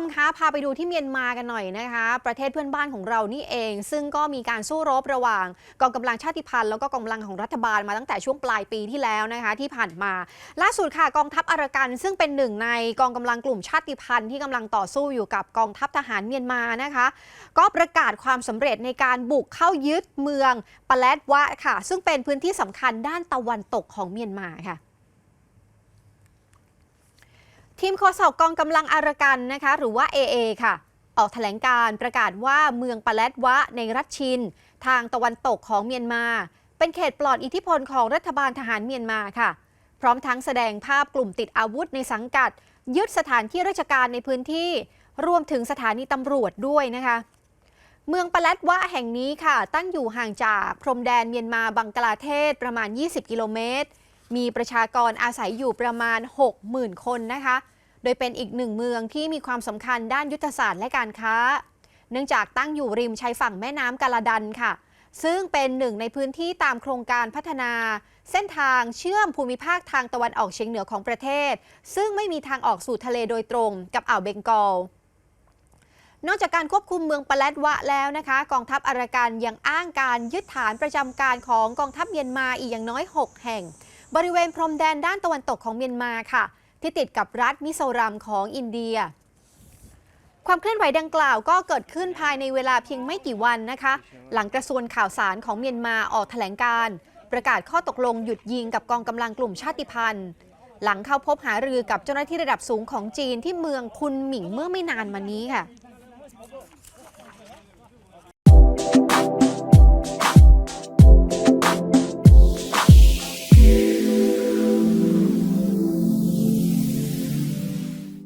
มคะพาไปดูที่เมียนมากันหน่อยนะคะ ประเทศเพื่อนบ้านของเรานี่เอง ซึ่งก็มีการสู้รบระหว่างกองกำลังชาติพันธุ์แล้วก็กองกำลังของรัฐบาลมาตั้งแต่ช่วงปลายปีที่แล้วนะคะที่ผ่านมา ล่าสุดค่ะกองทัพอารากันซึ่งเป็นหนึ่งในกองกำลังกลุ่มชาติพันธุ์ที่กำลังต่อสู้อยู่กับกองทัพทหารเมียนมานะคะ ก็ประกาศความสำเร็จในการบุกเข้ายึดเมืองปะแลดวะค่ะ ซึ่งเป็นพื้นที่สำคัญด้านตะวันตกของเมียนมาค่ะ ทีมโฆษกกองกำลังอารากันนะคะ หรือว่า AA ค่ะ ออกแถลงการประกาศว่าเมืองปะแลดวะในรัฐชิน ทางตะวันตกของเมียนมา เป็นเขตปลอดอิทธิพลของรัฐบาลทหารเมียนมาค่ะ พร้อมทั้งแสดงภาพกลุ่มติดอาวุธในสังกัด ยึดสถานที่ราชการในพื้นที่ รวมถึงสถานีตำรวจด้วยนะคะ เมืองปะแลดวะแห่งนี้ค่ะ ตั้งอยู่ห่างจากพรมแดนเมียนมาบังกลาเทศประมาณ 20 กิโลเมตร มีประชากรอาศัยอยู่ประมาณ 60,000 คนนะคะ โดยเป็นอีกหนึ่งเมืองที่มีความสำคัญด้านยุทธศาสตร์และการค้า เนื่องจากตั้งอยู่ริมชายฝั่งแม่น้ำกาลาดันค่ะ ซึ่งเป็นหนึ่งในพื้นที่ตามโครงการพัฒนา เส้นทางเชื่อมภูมิภาคทางตะวันออกเฉียงเหนือของประเทศ ซึ่งไม่มีทางออกสู่ทะเลโดยตรงกับอ่าวเบงกอลนอกจากการควบคุมเมืองปะแลดวะแล้วนะคะ กองทัพอารากันยังอ้างการยึดฐานประจำการของกองทัพเมียนมาอีกอย่างน้อย 6 แห่ง บริเวณพรมแดนด้านตะวันตกของเมียนมาค่ะ ที่ติดกับรัฐมิโซรัมของอินเดีย ความเคลื่อนไหวดังกล่าวก็เกิดขึ้นภายในเวลาเพียงไม่กี่วันนะคะ หลังกระทรวงข่าวสารของเมียนมาออกแถลงการ ประกาศข้อตกลงหยุดยิงกับกองกำลังกลุ่มชาติพันธุ์ หลังเข้าพบหารือกับเจ้าหน้าที่ระดับสูงของจีนที่เมืองคุนหมิงเมื่อไม่นานมานี้ค่ะ